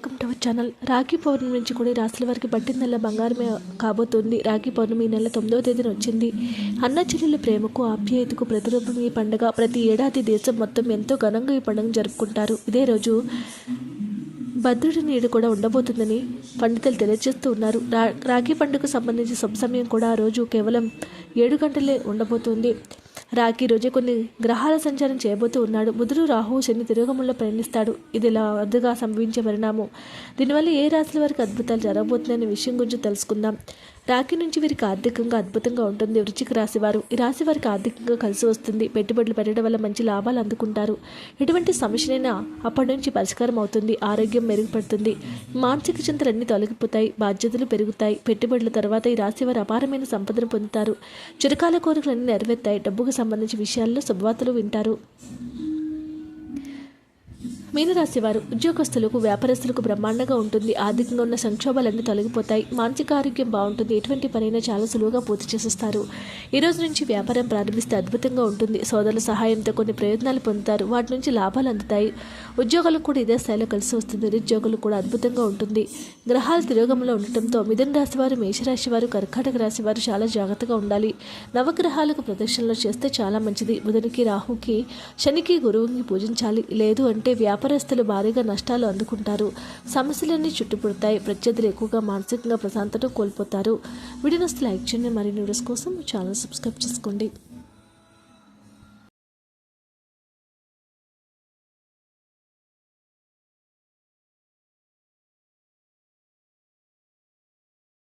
Welcome to our channel. Rakhi Pournami నుంచి కూడా ఈ రాశుల వారికి బట్టి నెల బంగారమే కాబోతుంది. రాఖీ పౌర్ణమి ఈ నెల తొమ్మిదవ తేదీన వచ్చింది. అన్న చెల్లెల ప్రేమకు ఆప్యాయతకు ప్రతిరూపం ఈ పండుగ. ప్రతి ఏడాది దేశం మొత్తం ఎంతో ఘనంగా ఈ పండుగను జరుపుకుంటారు. ఇదే రోజు భద్రుడి నీడు కూడా ఉండబోతుందని పండితులు తెలియజేస్తూ ఉన్నారు. రా రాఖీ పండుగకు సంబంధించి శుభ సమయం కూడా ఆ రోజు కేవలం ఏడు గంటలే ఉండబోతుంది. రాఖీ రోజే కొన్ని గ్రహాల సంచారం చేయబోతూ ఉన్నాడు. బుధుడు రాహువు శని తిరుగుముల్లో ప్రయాణిస్తాడు. ఇది ఇలా అరుదుగా సంభవించే పరిణామం. దీనివల్ల ఏ రాశుల వారికి అద్భుతాలు జరగబోతున్నాయనే విషయం గురించి తెలుసుకుందాం. రాఖీ నుంచి వీరికి ఆర్థికంగా అద్భుతంగా ఉంటుంది. వృచ్చిక రాశివారు ఈ రాశి వారికి ఆర్థికంగా కలిసి వస్తుంది. పెట్టుబడులు పెట్టడం వల్ల మంచి లాభాలు అందుకుంటారు. ఎటువంటి సమస్యనైనా అప్పటి నుంచి పరిష్కారం అవుతుంది. ఆరోగ్యం మెరుగుపడుతుంది. మానసిక చింతలన్నీ తొలగిపోతాయి. బాధ్యతలు పెరుగుతాయి. పెట్టుబడుల తర్వాత ఈ రాశి వారు అపారమైన సంపదను పొందుతారు. చిరకాల కోరికలన్నీ నెరవేర్తాయి. డబ్బుకు సంబంధించిన విషయాల్లో శుభవార్తలు వింటారు. మీనరాశి వారు ఉద్యోగస్తులకు వ్యాపారస్తులకు బ్రహ్మాండంగా ఉంటుంది. ఆర్థికంగా ఉన్న సంక్షోభాలన్నీ తొలగిపోతాయి. మానసిక ఆరోగ్యం బాగుంటుంది. ఎటువంటి పనైనా చాలా సులువుగా పూర్తి చేసేస్తారు. ఈ రోజు నుంచి వ్యాపారం ప్రారంభిస్తే అద్భుతంగా ఉంటుంది. సోదరుల సహాయంతో కొన్ని ప్రయోజనాలు పొందుతారు. వాటి నుంచి లాభాలు అందుతాయి. ఉద్యోగాలకు కూడా ఇదే స్థాయిలో కలిసి వస్తుంది. నిరుద్యోగులు కూడా అద్భుతంగా ఉంటుంది. గ్రహాలు తిరోగంలో ఉండటంతో మిథున రాశి వారు మేషరాశి వారు కర్కాటక రాశి వారు చాలా జాగ్రత్తగా ఉండాలి. నవగ్రహాలకు ప్రదక్షిణలు చేస్తే చాలా మంచిది. బుధునికి రాహుకి శనికి గురువుని పూజించాలి. లేదు అంటే వ్యాపారస్తులు భారీగా నష్టాలు అందుకుంటారు. సమస్యలన్నీ చుట్టుపుడతాయి. ప్రత్యర్థులు ఎక్కువగా మానసికంగా ప్రశాంతత కోల్పోతారు. వీడియోస్ లైక్ చేయండి. మరియు న్యూస్ కోసం ఛానల్ సబ్స్క్రైబ్ చేసుకోండి.